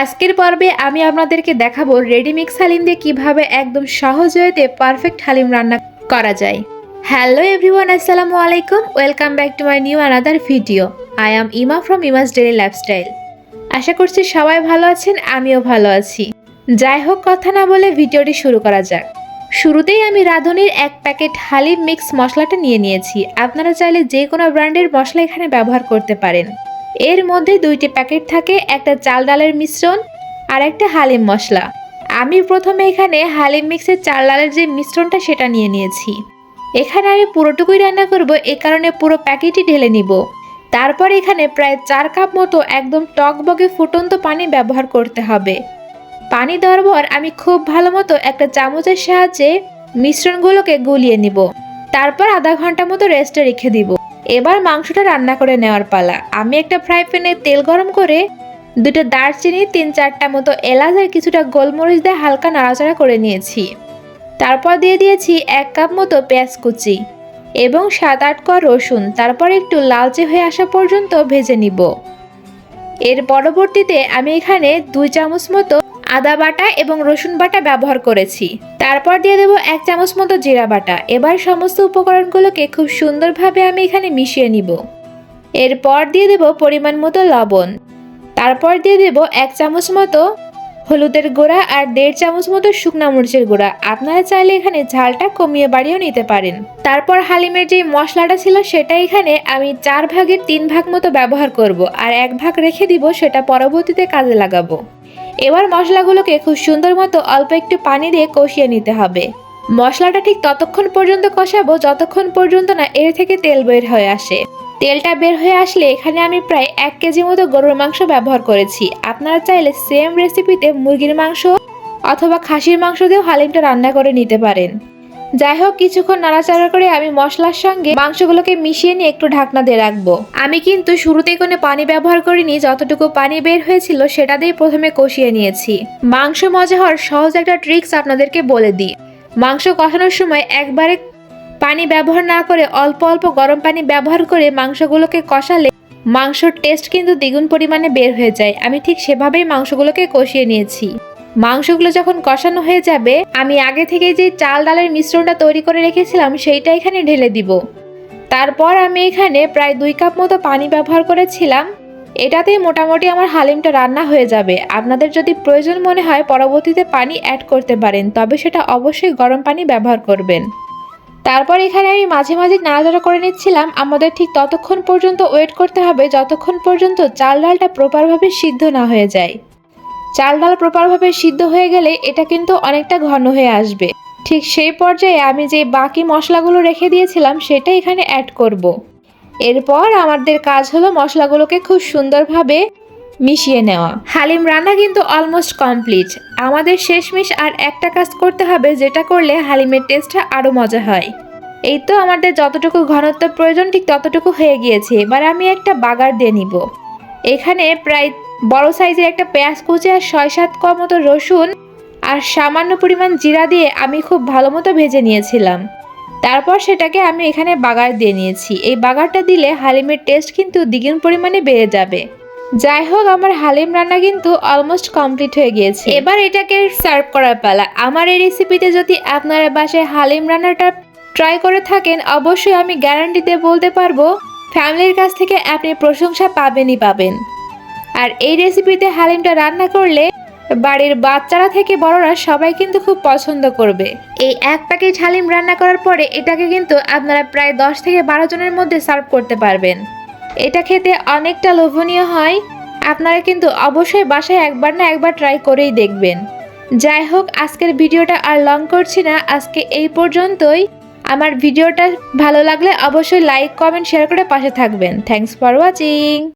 আজকের পর্বে আমি আপনাদেরকে দেখাবো রেডিমিক্স হালিম দিয়ে কীভাবে একদম সহজ ওয়েতে পারফেক্ট হালিম রান্না করা যায়। হ্যালো এভরিওয়ান, আসসালামু আলাইকুম। Welcome back to my new another video. I am Ima from Ima's daily lifestyle. আশা করছি সবাই ভালো আছেন, আমিও ভালো আছি। যাই হোক, কথা না বলে ভিডিওটি শুরু করা যাক। শুরুতেই আমি রাঁধুনির এক প্যাকেট হালিম মিক্স মশলাটা নিয়ে নিয়েছি। আপনারা চাইলে যে কোনো ব্র্যান্ডের মশলা এখানে ব্যবহার করতে পারেন। এর মধ্যে দুইটি প্যাকেট থাকে, একটা চাল ডালের মিশ্রণ আর একটা হালিম মশলা। আমি প্রথমে এখানে হালিম মিক্সের চাল ডালের যে মিশ্রণটা সেটা নিয়ে নিয়েছি। এখানে আমি পুরোটুকুই রান্না করব, এ কারণে পুরো প্যাকেটই ঢেলে নিব। তারপর এখানে প্রায় চার কাপ মতো একদম টকবগে ফুটন্ত পানি ব্যবহার করতে হবে। পানি দেওয়ার আমি খুব ভালো মতো একটা চামচের সাহায্যে মিশ্রণগুলোকে গুলিয়ে নিব। তারপর আধা ঘণ্টা মতো রেস্টে রেখে দিব। এবার মাংসটা রান্না করে নেওয়ার পালা। আমি একটা ফ্রাই প্যানে তেল গরম করে দুটো দারচিনি, তিন চারটা মতো এলাচ আর কিছুটা গোলমরিচ দিয়ে হালকা নাড়াচাড়া করে নিয়েছি। তারপর দিয়ে দিয়েছি এক কাপ মতো পেঁয়াজ কুচি এবং সাত আট ক রসুন। তারপর একটু লালচে হয়ে আসা পর্যন্ত ভেজে নিব। এর পরবর্তীতে আমি এখানে দুই চামচ মতো আদা বাটা এবং রসুন বাটা ব্যবহার করেছি। তারপর দিয়ে দেবো এক চামচ মতো জিরা বাটা। এবার সমস্ত উপকরণগুলোকে খুব সুন্দরভাবে আমি এখানে মিশিয়ে নিব। এরপর দিয়ে দেব পরিমাণ মতো লবণ। তারপর দিয়ে দেব এক চামচ মতো হলুদের গুঁড়া আর দেড় চামচ মতো শুকনা মরিচের গুঁড়া। আপনারা চাইলে এখানে ঝালটা কমিয়ে বাড়িয়েও নিতে পারেন। তারপর হালিমের যে মশলাটা ছিল সেটা এখানে আমি চার ভাগের তিন ভাগ মতো ব্যবহার করব। আর এক ভাগ রেখে দিব, সেটা পরবর্তীতে কাজে লাগাবো। এবার মশলাগুলোকে খুব সুন্দর মতো অল্প একটু পানি দিয়ে কষিয়ে নিতে হবে। মশলাটা ঠিক ততক্ষণ পর্যন্ত কষাবো যতক্ষণ পর্যন্ত না এর থেকে তেল বের হয়ে আসে। তেলটা বের হয়ে আসলে এখানে আমি প্রায় এক কেজি মতো গরুর মাংস ব্যবহার করেছি। আপনারা চাইলে সেম রেসিপিতে মুরগির মাংস অথবা খাসির মাংস দিয়েও হালিমটা রান্না করে নিতে পারেন। যাই হোক, কিছুক্ষণ নাড়াচাড়া করে আমি মশলার সঙ্গে মাংসগুলোকে মিশিয়ে নিয়ে একটু ঢাকনা দিয়ে রাখব। আমি কিন্তু শুরুতেই কোনো পানি ব্যবহার করিনি, যতটুকু পানি বের হয়েছিল সেটা দিয়ে প্রথমে কষিয়ে নিয়েছি। মাংস মজা হওয়ার সহজ একটা ট্রিক্স আপনাদেরকে বলে দিই। মাংস কষানোর সময় একবারে পানি ব্যবহার না করে অল্প অল্প গরম পানি ব্যবহার করে মাংসগুলোকে কষালে মাংসর টেস্ট কিন্তু দ্বিগুণ পরিমাণে বের হয়ে যায়। আমি ঠিক সেভাবেই মাংসগুলোকে কষিয়ে নিয়েছি। মাংসগুলো যখন কষানো হয়ে যাবে, আমি আগে থেকে যে চাল ডালের মিশ্রণটা তৈরি করে রেখেছিলাম, সেইটা এখানে ঢেলে দিব। তারপর আমি এখানে প্রায় দুই কাপ মতো পানি ব্যবহার করেছিলাম। এটাতেই মোটামুটি আমার হালিমটা রান্না হয়ে যাবে। আপনাদের যদি প্রয়োজন মনে হয়, পরবর্তীতে পানি অ্যাড করতে পারেন, তবে সেটা অবশ্যই গরম পানি ব্যবহার করবেন। তারপর এখানে আমি মাঝে মাঝে নাড়াচাড়া করে নিচ্ছিলাম। আমাদের ঠিক ততক্ষণ পর্যন্ত ওয়েট করতে হবে, যতক্ষণ পর্যন্ত চাল ডালটা প্রপারভাবে সিদ্ধ না হয়ে যায়। চাল ডাল প্রপারভাবে সিদ্ধ হয়ে গেলে এটা কিন্তু অনেকটা ঘন হয়ে আসবে। ঠিক সেই পর্যায়ে আমি যে বাকি মশলাগুলো রেখে দিয়েছিলাম সেটা এখানে অ্যাড করব। এরপর আমাদের কাজ হলো মশলাগুলোকে খুব সুন্দরভাবে মিশিয়ে নেওয়া। হালিম রান্না কিন্তু অলমোস্ট কমপ্লিট আমাদের শেষমেশ আর একটা কাজ করতে হবে, যেটা করলে হালিমের টেস্টটা আরও মজা হয়। এই তো আমাদের যতটুকু ঘনত্ব প্রয়োজন, ঠিক ততটুকু হয়ে গিয়েছে। এবার আমি একটা বাগার দিয়ে নিব। এখানে প্রায় বড় সাইজের একটা পেঁয়াজ কুচি আর ছয় সাত ক মতো রসুন আর সামান্য পরিমাণ জিরা দিয়ে আমি খুব ভালো মতো ভেজে নিয়েছিলাম। তারপর সেটাকে আমি এখানে বাগার দিয়ে নিয়েছি। এই বাগারটা দিলে হালিমের টেস্ট কিন্তু দ্বিগুণ পরিমাণে বেড়ে যাবে। যাই হোক, আমার হালিম রান্না কিন্তু অলমোস্ট কমপ্লিট হয়ে গিয়েছে। এবার এটাকে সার্ভ করার পালা। আমার এই রেসিপিতে যদি আপনারা বাসায় হালিম রান্নাটা ট্রাই করে থাকেন, অবশ্যই আমি গ্যারান্টিতে বলতে পারব ফ্যামিলির কাছ থেকে আপনি প্রশংসা পাবেনই পাবেন। আর এই রেসিপিতে হালিমটা রান্না করলে বাড়ির বাচ্চারা থেকে বড়রা সবাই কিন্তু খুব পছন্দ করবে। এই এক প্যাকেট হালিম রান্না করার পরে এটাকে কিন্তু আপনারা প্রায় দশ থেকে বারো জনের মধ্যে সার্ভ করতে পারবেন। এটা খেতে অনেকটা লোভনীয় হয়। আপনারা কিন্তু অবশ্যই বাসায় একবার না একবার ট্রাই করেই দেখবেন। যাই হোক, আজকের ভিডিওটা আর লং করছি না। আজকে এই পর্যন্তই। আমার ভিডিওটা ভালো লাগলে অবশ্যই লাইক কমেন্ট শেয়ার করে পাশে থাকবেন। Thanks for watching